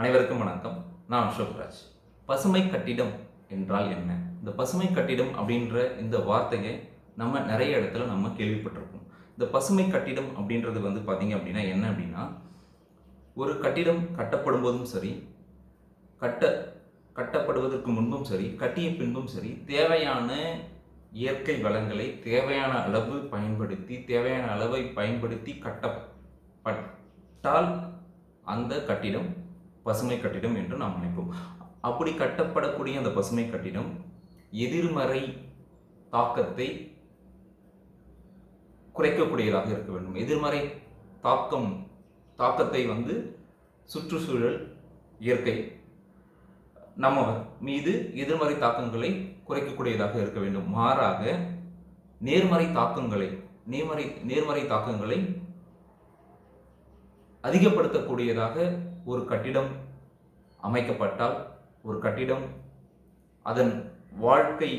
அனைவருக்கும் வணக்கம். நான் அசோக்ராஜ். பசுமை கட்டிடம் என்றால் என்ன? இந்த பசுமை கட்டிடம் அப்படின்ற இந்த வார்த்தையை நம்ம நிறைய இடத்துல நம்ம கேள்விப்பட்டிருக்கோம் இந்த பசுமை கட்டிடம் அப்படின்றது வந்து பார்த்தீங்க அப்படின்னா என்ன அப்படின்னா ஒரு கட்டிடம் கட்டப்படும் போதும் சரி கட்ட கட்டப்படுவதற்கு முன்பும் சரி கட்டிய பின்பும் சரி தேவையான இயற்கை வளங்களை தேவையான அளவு பயன்படுத்தி தேவையான அளவை பயன்படுத்தி கட்டப்பட்டால் அந்த கட்டிடம் பசுமை கட்டிடம் என்று நாம் நினைப்போம். அப்படி கட்டப்படக்கூடிய அந்த பசுமை கட்டிடம் எதிர்மறை தாக்கத்தை குறைக்கக்கூடியதாக இருக்க வேண்டும். எதிர்மறை தாக்கம் தாக்கத்தை வந்து சுற்றுச்சூழல் இயற்கை நம்ம மீது எதிர்மறை தாக்கங்களை குறைக்கக்கூடியதாக இருக்க வேண்டும். மாறாக நேர்மறை தாக்கங்களை நேர்மறை நேர்மறை தாக்கங்களை அதிகப்படுத்தக்கூடியதாக ஒரு கட்டிடம் அமைக்கப்பட்டால் ஒரு கட்டிடம் அதன் வாழ்க்கை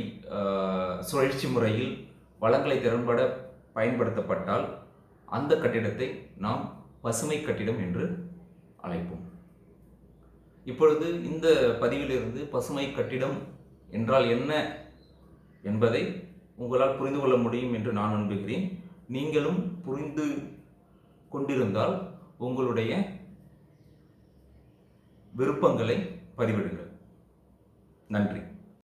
சுழற்சி முறையில் வளங்களை திறன்பட பயன்படுத்தப்பட்டால் அந்த கட்டிடத்தை நாம் பசுமை கட்டிடம் என்று அழைப்போம். இப்பொழுது இந்த பதிவிலிருந்து பசுமை கட்டிடம் என்றால் என்ன என்பதை உங்களால் புரிந்து கொள்ள முடியும் என்று நான் நம்புகிறேன். நீங்களும் புரிந்து கொண்டிருந்தால் உங்களுடைய விருப்பங்களை பதிவிடுங்கள். நன்றி.